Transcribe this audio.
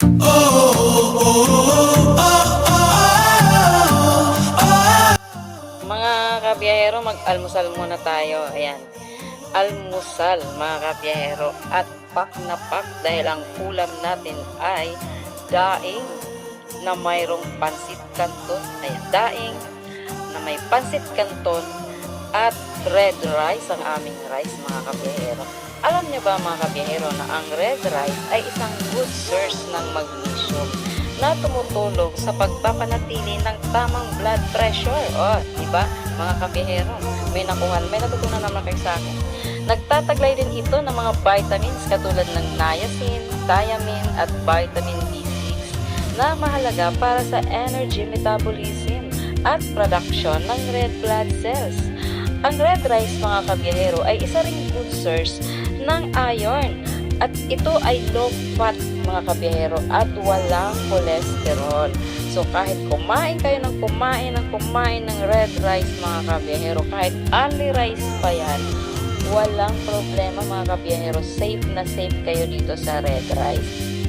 Mga kabiyahero, mag-almusal muna tayo. Ayan. Almusal, mga kabiyahero. At pak na pak dahil ang ulam natin ay daing na mayroong pansit kanton. Ayan, daing na may pansit kanton red rice ang aming rice, mga kabiyahero. Alam niyo ba mga kabiyahero na ang red rice ay isang good source ng magnesium na tumutulong sa pagpapanatili ng tamang blood pressure. O, di ba, mga kabihero? May nakuhan, may natutunan naman kayo sa akin. Nagtataglay din ito ng mga vitamins katulad ng niacin, thiamine, at vitamin B6 na mahalaga para sa energy metabolism at production ng red blood cells. Ang red rice mga kabiyahero ay isa ring good source ng iron at ito ay low fat mga kabiyahero at walang cholesterol. So kahit kumain kayo ng kumain ng kumain ng red rice mga kabiyahero, kahit only rice pa yan, walang problema mga kabiyahero. Safe na safe kayo dito sa red rice.